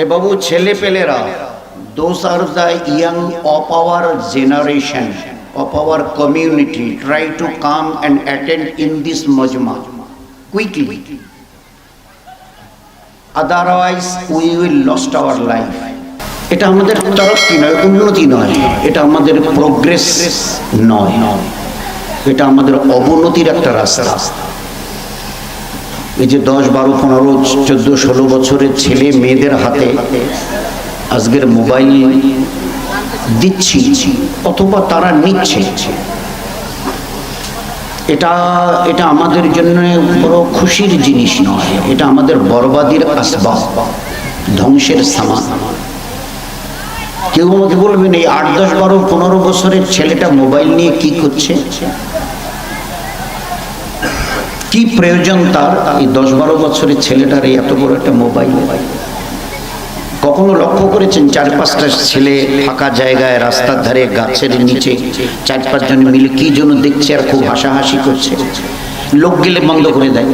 এ বাবু ছেলে পেলেরা those are the young of our generation of our community try to come and attend in this মজমা quickly otherwise we will lost our life এটা আমাদের তরক্কি নয়? উন্নতি নয়। এটা আমাদের প্রোগ্রেস নয়। এটা আমাদের অবনতির একটা রাস্তা রাস্তা। এই যে দশ, বারো, পনেরো, চোদ্দ, ষোলো বছরের ছেলে মেয়েদের হাতে আজকের মোবাইল দিচ্ছি অথবা তারা নিচ্ছে। এটা এটা আমাদের জন্য বড় খুশির জিনিস নয়, এটা আমাদের বরবাদির আসবাব, ধ্বংসের সামান কেউ আমাকে বলবেন এই আট, দশ, বারো, পনেরো বছরের ছেলেটা মোবাইল নিয়ে কি করছে? কি প্রয়োজন তার এই দশ বারো বছরের ছেলেটার এই এত বড় একটা মোবাইল কখনো লক্ষ্য করেছেন চার পাঁচটা ছেলে ফাঁকা জায়গায় রাস্তার ধারে গাছের নিচে চার পাঁচজন মিলে কি জন্য দেখছে আর খুব হাসাহাসি করছে লোক গেলে বন্ধ করে দেয়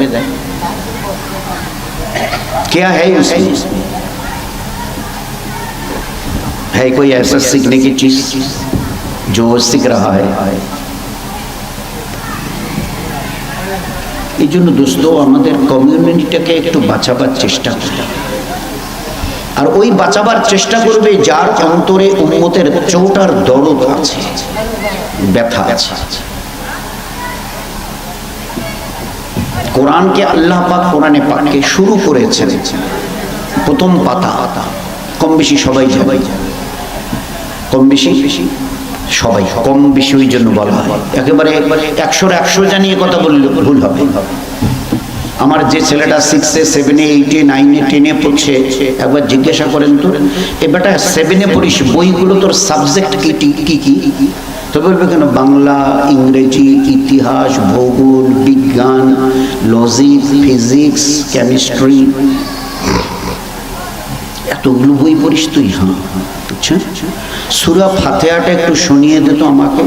क्या है उसमें है कोई ऐसा सीखने की चीज जो वो सीख रहा है এই জন্য দোস্ত আমাদের কমিউনিটিটাকে একটু বাঁচাবার চেষ্টা করতে আর ওই বাঁচাবার চেষ্টা করবে যার অন্তরে উন্মতের চৌটার দরদ আছে, ব্যথা আছে। কোরআনকে আল্লাহ পাক কোরআনে পাককে শুরু করেছেন। প্রথম পাতা কম বেশি সবাই যাবে কম বেশি সবাই কম বেশি ওই জন্য বলা হয়। একেবারে একশোর একশো জানিয়ে কথা বললে ভুল হবে। আমার যে ছেলেটা সিক্সে সেভেনে এইটে নাইনে টেনে পড়ছে, একবার জিজ্ঞাসা করেন তো, এ বেটা সেভেনে পড়িস, বইগুলো তোর সাবজেক্ট কি কি কি তো বলবে কেন, বাংলা, ইংরেজি, ইতিহাস, ভূগোল, বিজ্ঞান লজিক ফিজিক্স কেমিস্ট্রি এতগুলো বই পড়িস তুই? হ্যাঁ। আচ্ছা সুরা ফাতেহাটা একটু শুনিয়ে দে তো আমাকে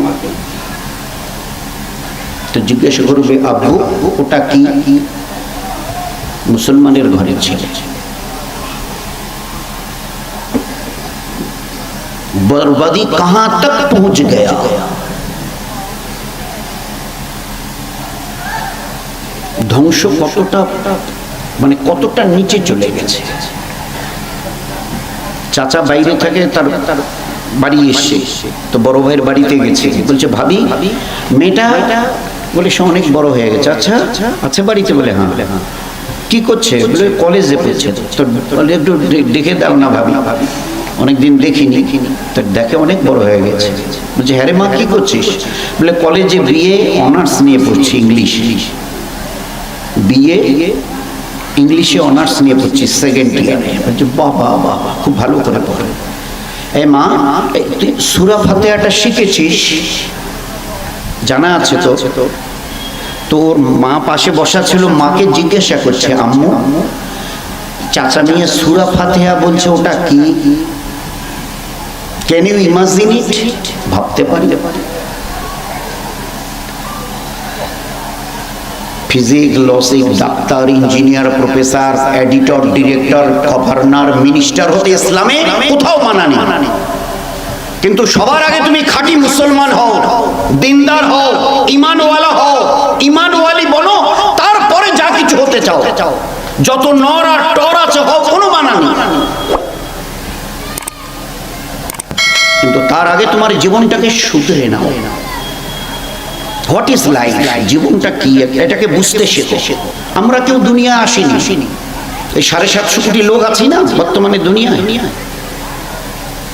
তো জিজ্ঞাসা করবে আব্বু ওটা কি মুসলমানের ঘরে ছেলে बर्बादी कहां तक पहुंच गया ধ্বংস কতটা মানে কতটা নিচে চলে গেছে চাচা বাইরে থাকে তার বাড়ি এসছে তো বড় ভাইয়ের বাড়িতে গেছে। বলছে ভাবি মেয়েটা বলে সে অনেক বড় হয়ে গেছে। আচ্ছা আচ্ছা বাড়িতে বলে হ্যাঁ হ্যাঁ। কি করছে? বলে কলেজে পড়ছে। তো বলে একটু দেখে দাও না ভাবি। অনেকদিন দেখিনি। তো দেখে অনেক বড় হয়ে গেছে। বলছে হ্যাঁ রে মা কি করছিস? বলে কলেজে বিএ অনার্স নিয়ে পড়ছি ইংলিশ। বিএ ইংলিশে অনার্স নিয়ে পড়ছি সেকেন্ড ইয়ারে বলছে বাবা বাবা খুব ভালো করে পড়ে। এ মা তুই সুরা ফাতেহাটা শিখেছিস? জানা আছে তো? তোর মা পাশে বসা ছিল মাকে জিজ্ঞাসা করছে আম্মু চাচা নিয়ে সুরা ফাতেহা বলছে ওটা কি? ক্যান ইউ ইমাজিন ইট ভাবতে পারি। Physics logic doctor engineer professor editor director governor minister হতে ইসলামে কোথাও মানা নেই। কিন্তু সবার আগে তুমি খাঁটি মুসলমান হও, দিনদার হও, ইমানওয়ালা হও, ইমানওয়ালি বনো তারপরে যা কিছু হতে চাও। যত নর আর টর আছে, হও, কোনো মানা নেই। কিন্তু তার আগে তোমার জীবনটাকে শুধরে নাও। হোয়াট ইজ লাইফ জীবনটা কি? এটাকে বুঝতে শেখো। আমরা কেউ দুনিয়া আসিনি। এই সাড়ে সাতশো কোটি লোক আছি না বর্তমানে দুনিয়ায়?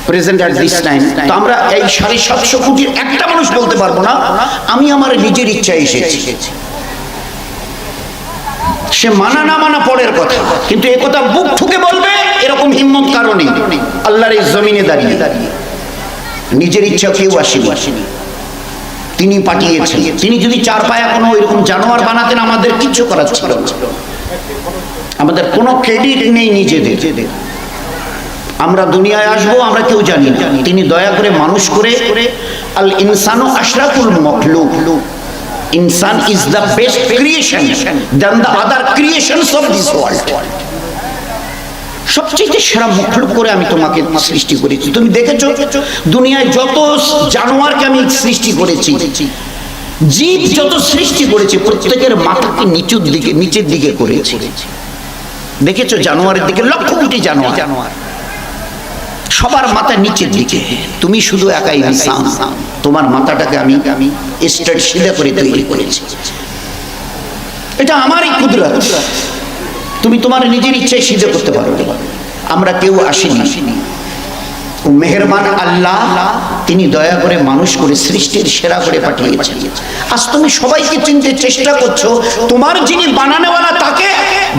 প্রেজেন্ট অ্যাট দিস টাইম তো আমরা এই সাড়ে সাতশো কোটির একটা মানুষ বলতে পারব না, আমি আমার নিজের ইচ্ছায় এসেছি। সে মানা না মানা পরের কথা, কিন্তু এ কথা বুক ঠুকে বলবে, এরকম হিম্মত কারণে আল্লাহর এই জমিনে দাঁড়িয়ে। দাঁড়িয়ে নিজের ইচ্ছা কেউ আসেনি। তিনি পাঠিয়েছেন। তিনি যদি চার পায়া কোনো এরকম জানোয়ার বানাতেন, আমাদের কিচ্ছু করার ছিল আমাদের কোনো ক্রেডিট নেই নিজেদের। আমরা দুনিয়ায় আসব, আমরা কেউ জানি না। তিনি দয়া করে মানুষ করে, আল ইনসানু আশরাফুল মখলুক। ইনসান is the best creation than the other creations of this world. সবচেয়ে সেরা মখলুক করে আমি তোমাকে সৃষ্টি করেছি। তুমি দেখেছ? দুনিয়ায় যত জানোয়ারকে আমি সৃষ্টি করেছি, জীব যত সৃষ্টি করেছি, প্রত্যেকের মাথাকে নিচুর দিকে, নিচের দিকে করেছি। দেখেছ? জানোয়ারের দিকে লক্ষ কোটি জানোয়ার। জানোয়ার সবার মাথা নিচের দিকে। তুমি শুধু একাই ইনসান। তোমার মাথাটাকে আমি আমি করে তৈরি করেছি। এটা আমারই কুদরত। তুমি তোমার নিজের ইচ্ছায় সিদ্ধ করতে পারো। আমরা কেউ আসিনি। মেহেরবান আল্লাহ, তিনি দয়া করে মানুষ করে সৃষ্টির সেরা করে পাঠিয়েছেন। আজ তুমি সবাইকে চিনতে চেষ্টা করছ, তোমার যিনি বানানোওয়ালা তাকে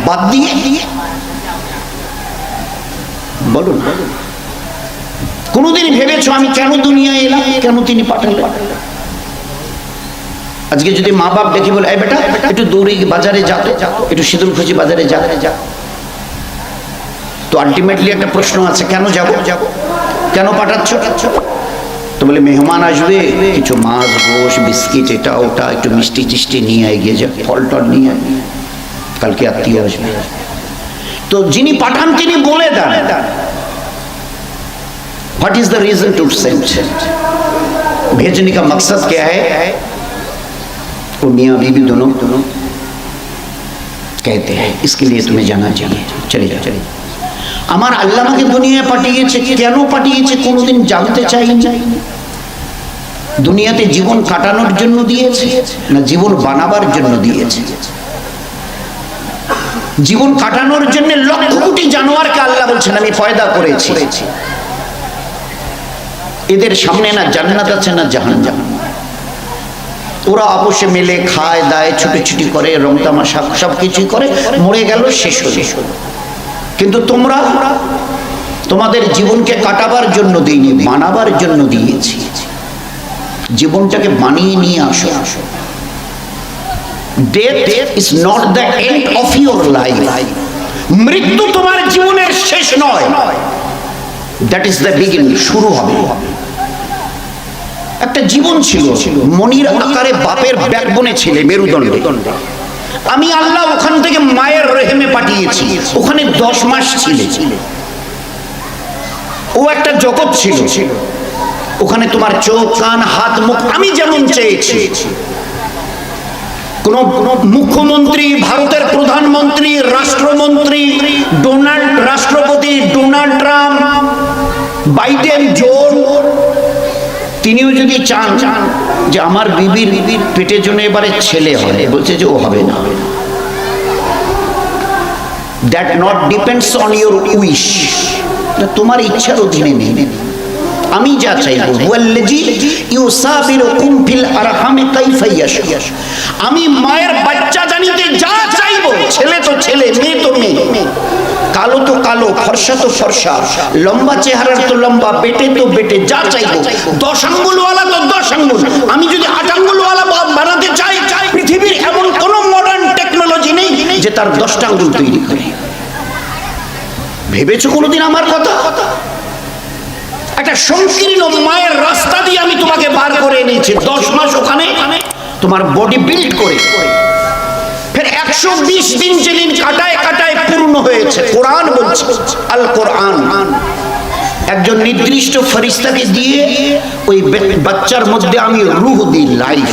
বাদ দিয়ে। বলুন কোনোদিন ভেবেছো আমি কেন দুনিয়ায় এলাম, কেন তিনি পাঠালেন? আজকে যদি মা বাপ দেখে বলে এই বেটা একটু দৌড়ে গিয়ে বাজারে যা তো একটু সিঁদুর খুঁজি বাজারে যা যা তো আলটিমেটলি একটা প্রশ্ন আছে কেন যাব যাব কেন পাঠাচ্ছ তো বলে মেহমান আসবে কিছু মাছ গোশ বিস্কিট এটা ওটা একটু মিষ্টি টিষ্টি নিয়ে এগিয়ে যা ফল টল নিয়ে আয়। কালকে আত্মীয় আসবে তো যিনি পাঠান তিনি বলে দেন what is the reason to send भेजने का मकसद क्या है वो मियाँ बीबी दोनों दोनों कहते हैं इसके लिए तुम्हें जाना चाहिए चले जाओ चले जाओ। আমার আল্লাহ আমাকে দুনিয়ায় পাঠিয়েছে কেন পাঠিয়েছে কোনোদিন জানতে চাইনি দুনিয়াতে জীবন কাটানোর জন্য দিয়েছে না জীবন বানাবার জন্য দিয়েছে জীবন কাটানোর জন্য লক্ষ কোটি জানোয়ারকে আল্লাহ বলছেন আমি পয়দা করেছি এদের সামনে না জান্নাত আছে না জাহান জাহান ওরা আপোষে মিলে খায়, দায় ছুটি করে, রং তামাশা, সব কিছুই করে, মরে গেল, শেষ হয়ে কিন্তু তোমরা তোমাদের জীবনকে কাটাবার জন্য দিইনি বানাবার জন্য দিয়েছি। জীবনটাকে বানিয়ে নিয়ে আসো। আসো death is not the end of your life মৃত্যু তোমার জীবনের শেষ নয়। দ্যাট ইজ দ্য বিগিন শুরু হবে। একটা জীবন ছিল। মনির আকারে বাপের ব্যাকবনে ছেলে, মেরুদণ্ডে। আমি আল্লাহ ওখান থেকে মায়ের রেহেমে পাঠিয়েছি। ওখানে দশ মাস ছিলে। ও একটা জগৎ ছিল। ওখানে তোমার চোখ, কান, হাত, মুখ, আমি যেমন চেয়েছি। কোন মুখ্যমন্ত্রী, ভারতের প্রধানমন্ত্রী, রাষ্ট্রমন্ত্রী, ডোনাল্ড, রাষ্ট্রপতি, ডোনাল্ড ট্রাম্প, বাইডেন, জোর তিনিও যদি চান চান যে আমার বিবির পেটের জন্য এবারে ছেলে হবে বলছে যে ও হবে না। That not depends on your wish তোমার ইচ্ছার অধীনে নেই। আমি যা চাইব ইউসাবিরুকুম ফিল আরহামে কাইফা ইয়াশা আমি মায়ের বাচ্চা জানিতে যা চাইব, ছেলে তো ছেলে, মেয়ে তো মেয়ে। কালো তো কালো, ফর্সা তো ফর্সা। লম্বা চেহারার তো লম্বা, বেটে তো বেটে, যা চাইব। দশ আঙ্গুলওয়ালা তো দশ আঙ্গুল। আমি যদি আট আঙ্গুলওয়ালা বানাতে চাই, পৃথিবীর এমন কোন মডার্ন টেকনোলজি নেই যে তার দশটা আঙ্গুল তৈরি করে। ভেবেছো কোনোদিন আমার কথা? একটা সংকীর্ণ মায়ের রাস্তা দিয়ে আমি তোমাকে বার করে এনেছি। দশ মাস ওখানে তোমার বডি বিল্ড করে। ফের একশো বিশ দিন যেদিন কাটায় কাটায় পূর্ণ হয়েছে। কোরআন বলছে, আল কোরআন। একজন নির্দিষ্ট ফরিস্তাকে দিয়ে ওই বাচ্চার মধ্যে আমি রুহ দিই লাইফ